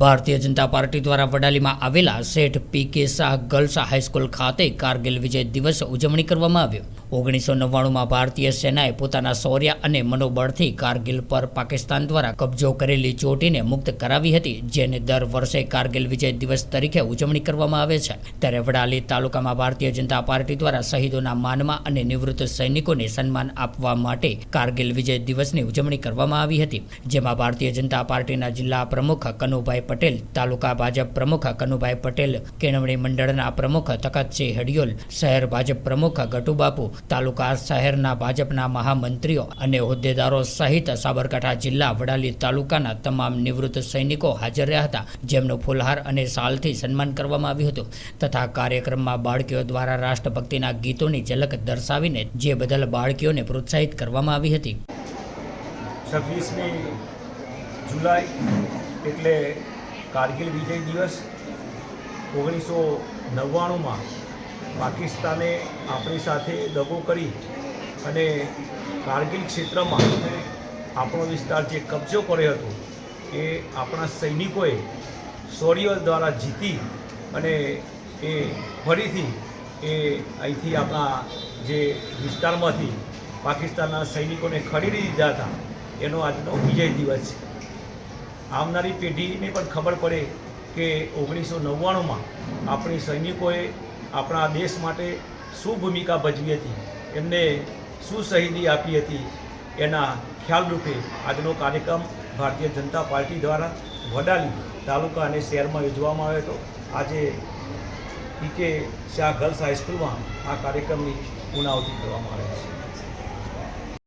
Bharatiya Janata party દ્વારા વડાલીમાં આવેલા શેઠ પી કે શાહ ગર્લ્સ હાઈસ્કૂલ ખાતે કારગિલ વિજય દિવસ ઉજવણી કરવામાં આવ્યો. ઓગણીસો નવ્વાણુંમાં ભારતીય સેનાએ પોતાના શૌર્ય અને મનોબળથી કારગિલ પર પાકિસ્તાન દ્વારા કબજો કરેલી ચોટીને મુક્ત કરાવી હતી, જેને દર વર્ષે કારગિલ વિજય દિવસ તરીકે ઉજવણી કરવામાં આવે છે. ત્યારે વડાલી તાલુકામાં ભારતીય જનતા પાર્ટી દ્વારા શહીદોના માનમાં અને નિવૃત્ત સૈનિકોને સન્માન આપવા માટે કારગિલ વિજય દિવસની ઉજવણી કરવામાં આવી હતી, જેમાં ભારતીય જનતા પાર્ટીના જિલ્લા પ્રમુખ કનુભાઈ પટેલ, તાલુકા ભાજપ પ્રમુખ કનુભાઈ પટેલ, કેળવણી મંડળના પ્રમુખ તકતસિંહ હડિયોલ, શહેર ભાજપ પ્રમુખ ગટુબાપુ, તાલુકા શહેરના ભાજપના મહામંત્રીઓ અને હોદ્દેદારો સહિત સાબરકાંઠા જિલ્લા વડાલી તાલુકાના તમામ નિવૃત્ત સૈનિકો હાજર રહ્યા હતા, જેમનું ફુલહાર અને શાલથી સન્માન કરવામાં આવ્યું હતું, તથા કાર્યક્રમમાં બાળકીઓ દ્વારા રાષ્ટ્રભક્તિના ગીતોની ઝલક દર્શાવીને જે બદલ બાળકીઓને પ્રોત્સાહિત કરવામાં આવી હતી. છવ્વીસમી જુલાઈ એટલે કારગિલ વિજય દિવસ ઓગણીસો નવ્વાણુંમાં પાકિસ્તાને આપણી સાથે દગો કરી અને કારગિલ ક્ષેત્રમાં આપણો વિસ્તાર જે કબજો કર્યો હતો એ આપણા સૈનિકોએ શૌર્ય દ્વારા જીતી અને એ ફરીથી એ અહીંથી આપણા જે વિસ્તારમાંથી પાકિસ્તાનના સૈનિકોને ખરીદી દીધા હતા. એનો આજનો વિજય દિવસ છે. આવનારી પેઢીને પણ ખબર પડે કે ઓગણીસો નવ્વાણુંમાં આપણી સૈનિકોએ આપણા દેશ માટે શું ભૂમિકા ભજવી હતી, એમને શું શહીદી આપી હતી, એના ખ્યાલરૂપે આજનો કાર્યક્રમ ભારતીય જનતા પાર્ટી દ્વારા વડાલી તાલુકા અને શહેરમાં યોજવામાં આવ્યો હતો. આજે પીકે શાહ ગર્લ્સ હાઈસ્કૂલમાં આ કાર્યક્રમની પુનાવતી કરવામાં આવે છે.